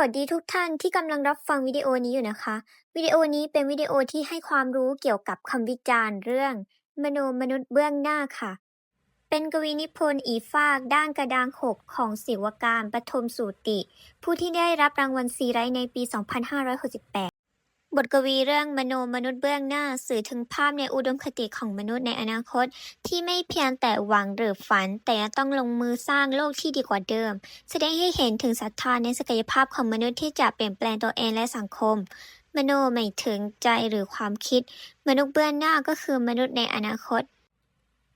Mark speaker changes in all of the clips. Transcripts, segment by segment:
Speaker 1: วัสดีทุกท่านที่กำลังรับฟังวิดีโอนี้อยู่นะคะ วิดีโอนี้เป็นวิดีโอที่ให้ความรู้เกี่ยวกับคำวิจารณ์เรื่อง มโนมนุษย์เบื้องหน้าค่ะ เป็นกวีนิพนธ์อีฟาก ด้านกระดางหกของศิวการปฐมสูติ ผู้ที่ได้รับรางวัลซีไรต์ในปี 2568 บทกวีเรื่องมโนมนุษย์เบื้องหน้าสื่อถึงภาพในอุดมคติของมนุษย์ในอนาคต ที่ไม่เพียงแต่หวังหรือฝัน แต่ยังต้องลงมือสร้างโลกที่ดีกว่าเดิม แสดงให้เห็นถึงศรัทธาในศักยภาพของมนุษย์ที่จะเปลี่ยนแปลงตัวเองและสังคม มโนหมายถึงใจหรือความคิด มนุษย์เบื้องหน้าก็คือมนุษย์ในอนาคต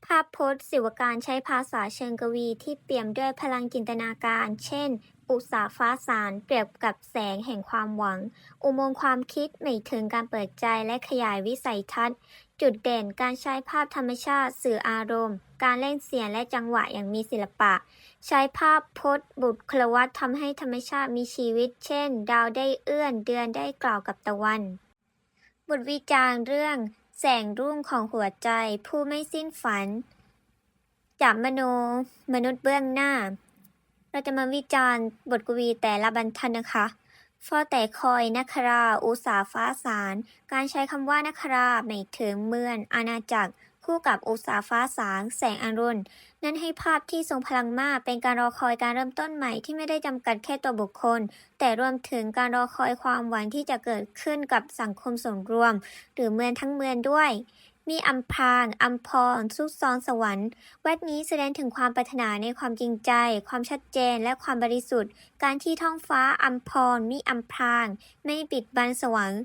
Speaker 1: ภาพพจน์ศิวการใช้ภาษาเชิงกวีที่เปี่ยมด้วยพลังจินตนาการ เช่น อุตสาฟ้าสารเปรียบกับแสงแห่งความหวัง อุโมงค์ความคิดหมายถึงการเปิดใจและขยายวิสัยทัศน์ จุดเด่นการใช้ภาพธรรมชาติสื่ออารมณ์ การเล่นเสียงและจังหวะอย่างมีศิลปะ ใช้ภาพพจน์ บุตรคลวัตทำให้ธรรมชาติมีชีวิต เช่น ดาวได้เอื้อนเดือนได้กล่าวกับตะวัน บทวิจารณ์เรื่อง แสงรุ่งของหัวใจ ผู้ไม่สิ้นฝันจากมโน มนุษย์เบื้องหน้า เราจะมาวิจารณ์บทกวีแต่ละบรรทัดนะคะฟอแต่คอยนัครา อุสาฟ้าสาร การใช้คำว่านัคราหมายถึงเมืองอาณาจักร คู่กับอุสาฟ้าสาง แสงอรุณ นั่นให้ภาพที่ทรงพลังมาก เป็นการรอคอยการเริ่มต้นใหม่ที่ไม่ได้จำกัดแค่ตัวบุคคล แต่รวมถึงการรอคอยความหวังที่จะเกิดขึ้นกับสังคมส่วนรวม หรือเมืองทั้งเมืองด้วย มีอัมพรางอัมพร ซุกซ้อนสวรรค์แวดนี้แสดงถึงความปรารถนาในความจริงใจ ความชัดเจนและความบริสุทธิ์ การที่ท้องฟ้าอัมพรมิอัมพรางไม่ปิดบังสวรรค์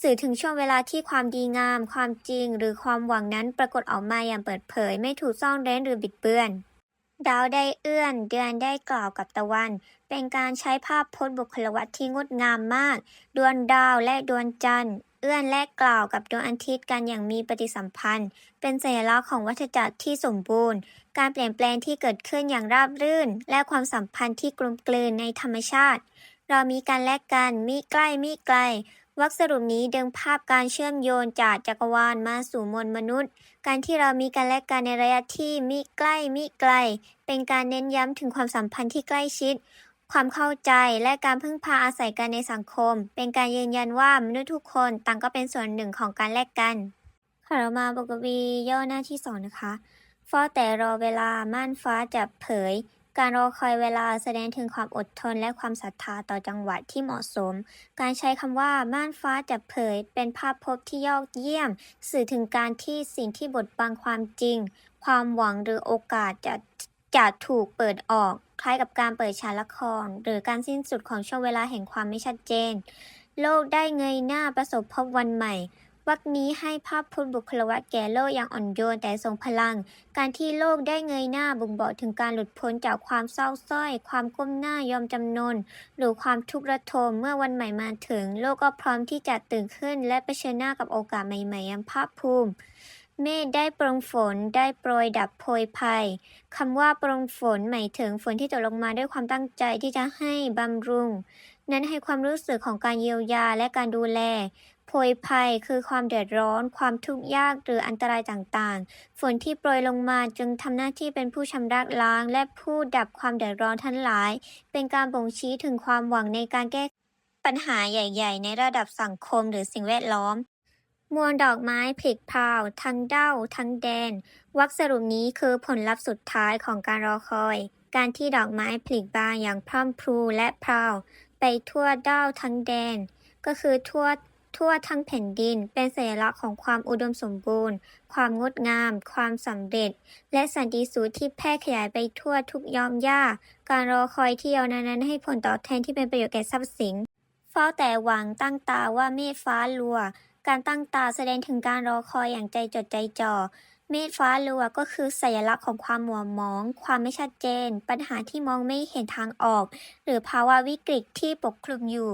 Speaker 1: สื่อถึงช่วงเวลาที่ความดีงาม ความจริง หรือความหวังนั้นปรากฏออกมาอย่างเปิดเผย ไม่ถูกซ่อนเร้นหรือบิดเบือน ดาวได้เอื้อน เดือนได้กล่าวกับตะวัน เป็นการใช้ภาพพจน์บุคลวัตที่งดงามมาก ดวงดาวและดวงจันทร์ เอื้อนและกล่าวกับดวงอาทิตย์กันอย่างมีปฏิสัมพันธ์ เป็นสัญลักษณ์ของวัฏจักรที่สมบูรณ์ การเปลี่ยนแปลงที่เกิดขึ้นอย่างราบรื่น และความสัมพันธ์ที่กลมกลืนในธรรมชาติ เรามีการแลกกันมิใกล้มิไกลวรรคสรุปนี้ดึงภาพการเชื่อมโยงจากจักรวาลมาสู่มวลมนุษย์ การที่เรามีการแลกกันในระยะที่มิใกล้มิไกล เป็นการเน้นย้ำถึงความสัมพันธ์ที่ใกล้ชิด ความเข้าใจและการพึ่งพาอาศัยกันในสังคม เป็นการยืนยันว่ามนุษย์ทุกคนต่างก็เป็นส่วนหนึ่งของการแลกกันค่ะเรามาบกวีย่อหน้าที่สองนะคะเฝ้าแต่รอเวลาม่านฟ้าจะเผย การรอคอยเวลาแสดงถึงความอดทนและความศรัทธาต่อจังหวะที่เหมาะสม การใช้คำว่าม่านฟ้าจะเผย เป็นภาพพจน์ที่ยอดเยี่ยม สื่อถึงการที่สิ่งที่บดบังความจริง ความหวังหรือโอกาสจะจะถูกเปิดออก คล้ายกับการเปิดฉากละคร หรือการสิ้นสุดของช่วงเวลาแห่งความไม่ชัดเจน โลกได้เงยหน้าประสบพบวันใหม่วรรคนี้ให้ภาพพจน์บุคลวัตแก่โลกอย่างอ่อนโยนแต่ทรงพลัง การที่โลกได้เงยหน้าบ่งบอกถึงการหลุดพ้นจากความเศร้าส้อย ความก้มหน้ายอมจำนน หรือความทุกข์ระทมเมื่อวันใหม่มาถึง โลกก็พร้อมที่จะตื่นขึ้น และเผชิญหน้ากับโอกาสใหม่ๆอย่างภาคภูมิ เมฆได้โปรงฝนได้โปรยดับโพยภัยคำว่าโปรงฝนหมายถึงฝนที่ตกลงมาด้วยความตั้งใจที่จะให้บำรุง นั้นให้ความรู้สึกของการเยียวยาและการดูแลโพยภัยคือความเดือดร้อน ความทุกข์ยากหรืออันตรายต่างๆ ฝนที่โปรยลงมาจึงทำหน้าที่เป็นผู้ชำระล้าง และผู้ดับความเดือดร้อนทั้งหลาย เป็นการบ่งชี้ถึงความหวังในการแก้ปัญหาใหญ่ ๆ ในระดับสังคมหรือสิ่งแวดล้อม มวลดอกไม้ผลิพราว ทั้งเด้า ทั้งแดนวรรคสรุปนี้คือผลลัพธ์สุดท้ายของการรอคอย การที่ดอกไม้ผลิบานอย่างพรั่งพรูและพราว ไปทั่วเด้าทั้งแดน ก็คือทั่วทั่วทั้งแผ่นดิน เป็นสัญลักษณ์ของความอุดมสมบูรณ์ ความงดงาม ความสำเร็จ และสันติสุขที่แพร่ขยายไปทั่วทุกยอมย่าการรอคอยที่ยาวนานนั้นให้ผลตอบแทนที่เป็นประโยชน์แก่ทรัพย์สินเฝ้าแต่หวังตั้งตาว่าเมฆฟ้าลัว การตั้งตาแสดงถึงการรอคอยอย่างใจจดใจจ่อ เมฆฟ้าลัวก็คือสัญลักษณ์ของความหมัวหมอง ความไม่ชัดเจน ปัญหาที่มองไม่เห็นทางออก หรือภาวะวิกฤตที่ปกคลุมอยู่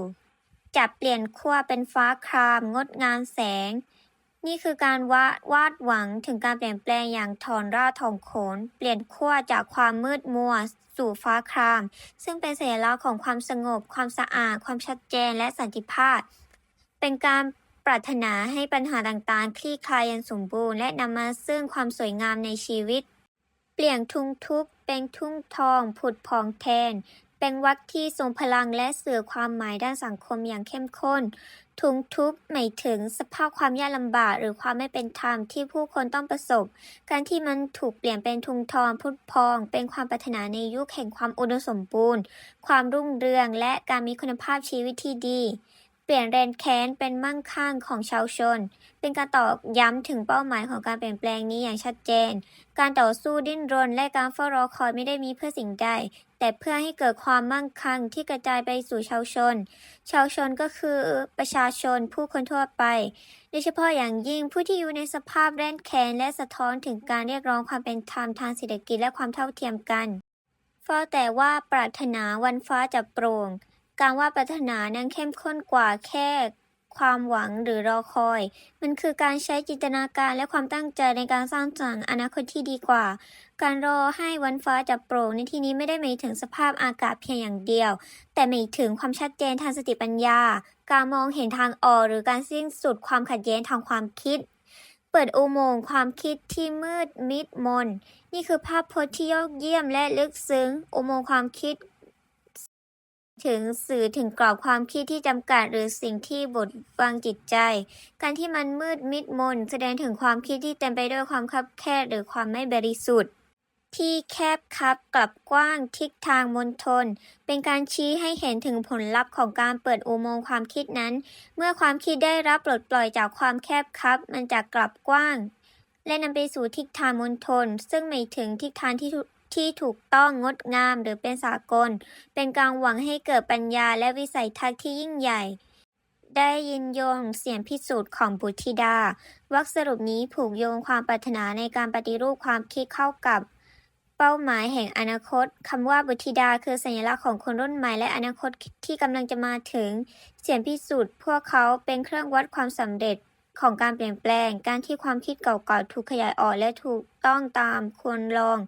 Speaker 1: จะเปลี่ยนขั้วเป็นฟ้าคราม งดงามแสง นี่คือการวาดวาดหวังถึงการเปลี่ยนแปลงอย่างถอนรากถอนโคนเปลี่ยนขั้วจากความมืดมัวสู่ฟ้าคราม ซึ่งเป็นสัญลักษณ์ของความสงบ ความสะอาด ความชัดเจน และสันติภาพ เป็นการ ปรารถนาให้ปัญหาต่างๆ คลี่คลายอย่างสมบูรณ์และนำมาซึ่งความสวยงามในชีวิต เปลี่ยนทุ่งทุกเป็นทุ่งทอง ผุดผ่องแทน เป็นวรรคที่ทรงพลังและสื่อความหมายด้านสังคมอย่างเข้มข้น ทุงทุกหมายถึงสภาพความยากลำบากหรือความไม่เป็นธรรมที่ผู้คนต้องประสบ การที่มันถูกเปลี่ยนเป็นทุงทองพุทพอง เป็นความปรารถนาในยุคแห่งความอุดมสมบูรณ์ ความรุ่งเรืองและการมีคุณภาพชีวิตที่ดี เปลี่ยนแรนแค้นเป็นมั่งคั่งของชาวชน เป็นการตอกย้ำถึงเป้าหมายของการเปลี่ยนแปลงนี้อย่างชัดเจน การต่อสู้ดิ้นรนและการเฝ้ารอคอยไม่ได้มีเพื่อสิ่งใด แต่เพื่อให้เกิดความมั่งคั่งที่กระจายไปสู่ชาวชน ชาวชนก็คือประชาชนผู้คนทั่วไป โดยเฉพาะอย่างยิ่งผู้ที่อยู่ในสภาพแรนแค้นและสะท้อนถึงการเรียกร้องความเป็นธรรมทางเศรษฐกิจและความเท่าเทียมกันเฝ้าแต่ว่าปรารถนาวันฟ้าจะโปร่ง การว่าปรารถนานั้นเข้มข้นกว่าแค่ความหวังหรือรอคอย มันคือการใช้จินตนาการและความตั้งใจในการสร้างสรรค์อนาคตที่ดีกว่า การรอให้วันฟ้าจะโปร่งในที่นี้ไม่ได้หมายถึงสภาพอากาศเพียงอย่างเดียว แต่หมายถึงความชัดเจนทางสติปัญญา การมองเห็นทางออกหรือการสิ้นสุดความขัดแย้งทางความคิด เปิดอุโมงค์ความคิดที่มืดมิดมน นี่คือภาพพจน์ที่ยอดเยี่ยมและลึกซึ้ง อุโมงค์ความคิด ถึงสื่อถึงกรอบความคิดที่จำกัด หรือสิ่งที่บดบังจิตใจ การที่มันมืดมิดมน แสดงถึงความคิดที่เต็มไปด้วยความคับแคบหรือความไม่บริสุทธิ์ ที่แคบคับกลับกว้างทิศทางมณฑลเป็นการชี้ให้เห็นถึงผลลัพธ์ของการเปิดอุโมงค์ความคิดนั้น เมื่อความคิดได้รับปลดปล่อยจากความแคบคับ มันจะกลับกว้าง และนำไปสู่ทิศทางมณฑลซึ่งหมายถึงทิศทางที่ ที่ถูกต้องงดงามหรือเป็นสากล เป็นการหวังให้เกิดปัญญาและวิสัยทัศน์ที่ยิ่งใหญ่ ได้ยินโยงเสียงพิสูจน์ของบุตรธิดาวรรคสรุปนี้ผูกโยงความปรารถนาในการปฏิรูปความคิดเข้ากับเป้าหมายแห่งอนาคตคำว่าบุตรธิดาคือสัญลักษณ์ของคนรุ่นใหม่และอนาคตที่กำลังจะมาถึง เสียงพิสูจน์พวกเขาเป็นเครื่องวัดความสำเร็จ ของการเปลี่ยนแปลง การที่ความคิดเก่าๆถูกขยายออกและถูกต้องตามควรลอง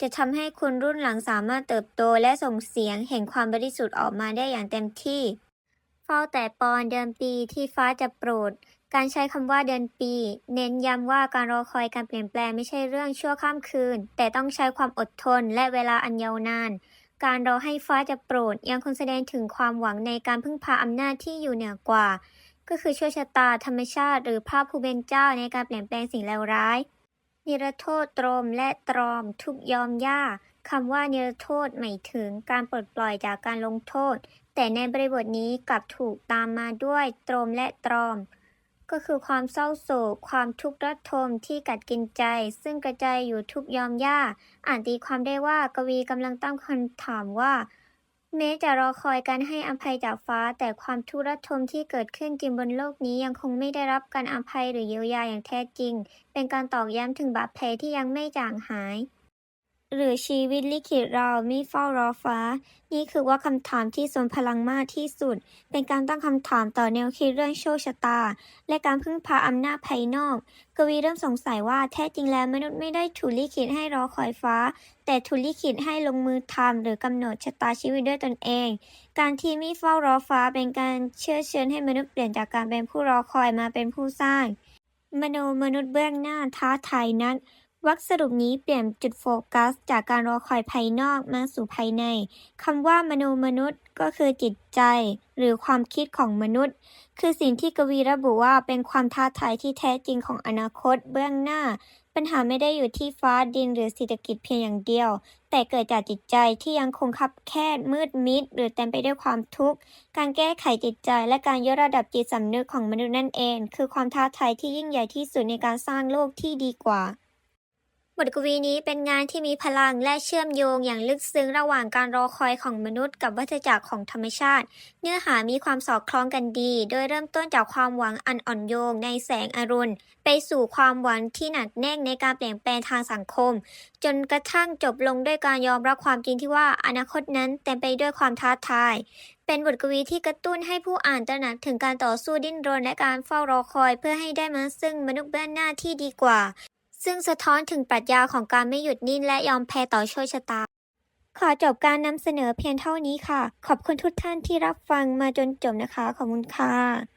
Speaker 1: จะทำให้คนรุ่นหลังสามารถเติบโตและส่งเสียงแห่งความบริสุทธิ์ออกมาได้อย่างเต็มที่ เฝ้าแต่ปอนเดือนปีที่ฟ้าจะโปรด การใช้คำว่าเดือนปี เน้นย้ำว่าการรอคอยการเปลี่ยนแปลงไม่ใช่เรื่องชั่วข้ามคืน แต่ต้องใช้ความอดทนและเวลาอันยาวนานการรอให้ฟ้าจะโปรดยังคงแสดงถึงความหวังในการพึ่งพาอำนาจที่อยู่เหนือกว่า ก็คือโชคชะตาธรรมชาติ หรือภาพผู้เป็นเจ้าในการเปลี่ยนแปลงสิ่งเลวร้าย นิรโทษตรมและตรอมทุกยอมย่าคำว่านิรโทษหมายถึงการปลดปล่อยจากการลงโทษ แต่ในบริบทนี้กลับถูกตามมาด้วยตรมและตรอม ก็คือความเศร้าโศก ความทุกข์ระทมที่กัดกินใจ ซึ่งกระจายอยู่ทุกยอมย่าอ่านตีความได้ว่ากวีกำลังตั้งคำถามว่า แม้จะรอคอยการให้อภัยจากฟ้า แต่ความทุรทมที่เกิดขึ้นจริงบนโลกนี้ยังคงไม่ได้รับการอภัยหรือเยียวยาอย่างแท้จริง เป็นการตอกย้ำถึงบาดแผลที่ยังไม่จางหาย หรือชีวิตลิขิตเราไม่เฝ้ารอฟ้า นี่คือว่าคำถามที่ทรงพลังมากที่สุด เป็นการตั้งคำถามต่อแนวคิดเรื่องโชคชะตา และการพึ่งพาอำนาจภายนอก กวีเริ่มสงสัยว่าแท้จริงแล้วมนุษย์ไม่ได้ถูกลิขิตให้รอคอยฟ้า แต่ถูกลิขิตให้ลงมือทำหรือกำหนดชะตาชีวิตด้วยตนเอง การที่ไม่เฝ้ารอฟ้าเป็นการเชื่อเชิญให้มนุษย์เปลี่ยนจากการเป็นผู้รอคอยมาเป็นผู้สร้าง มโนมนุษย์เบื้องหน้าท้าทายนัก วรรคสรุปนี้เปลี่ยนจุดโฟกัส จากการรอคอยภายนอกมาสู่ภายในคำว่ามโนมนุษย์ก็คือจิตใจ หรือความคิดของมนุษย์ คือสิ่งที่กวีระบุว่าเป็นความท้าทายที่แท้จริงของอนาคตเบื้องหน้า ปัญหาไม่ได้อยู่ที่ฟ้าดินหรือเศรษฐกิจเพียงอย่างเดียว แต่เกิดจากจิตใจที่ยังคงคับแคบมืดมิด หรือเต็มไปด้วยความทุกข์ การแก้ไขจิตใจ และการยกระดับจิตสำนึกของมนุษย์นั่นเอง คือความท้าทายที่ยิ่งใหญ่ที่สุดในการสร้างโลกที่ดีกว่า บทกวีนี้เป็นงานที่มีพลังและเชื่อมโยงอย่างลึกซึ้งระหว่างการรอคอยของมนุษย์กับวัฏจักรของธรรมชาติ เนื้อหามีความสอดคล้องกันดี โดยเริ่มต้นจากความหวังอันอ่อนโยนในแสงอรุณ ไปสู่ความหวังที่หนักแน่นในการเปลี่ยนแปลงทางสังคม จนกระทั่งจบลงด้วยการยอมรับความจริงที่ว่าอนาคตนั้นเต็มไปด้วยความท้าทาย เป็นบทกวีที่กระตุ้นให้ผู้อ่านตระหนักถึงการต่อสู้ดิ้นรนและการเฝ้ารอคอย เพื่อให้ได้มาซึ่งมนุษย์เบื้องหน้าที่ดีกว่า ซึ่งสะท้อนถึงปรัชญาของการไม่หยุดนิ่งและยอมแพ้ต่อโชคชะตา ขอจบการนำเสนอเพียงเท่านี้ค่ะ ขอบคุณทุกท่านที่รับฟังมาจนจบนะคะ ขอบคุณค่ะ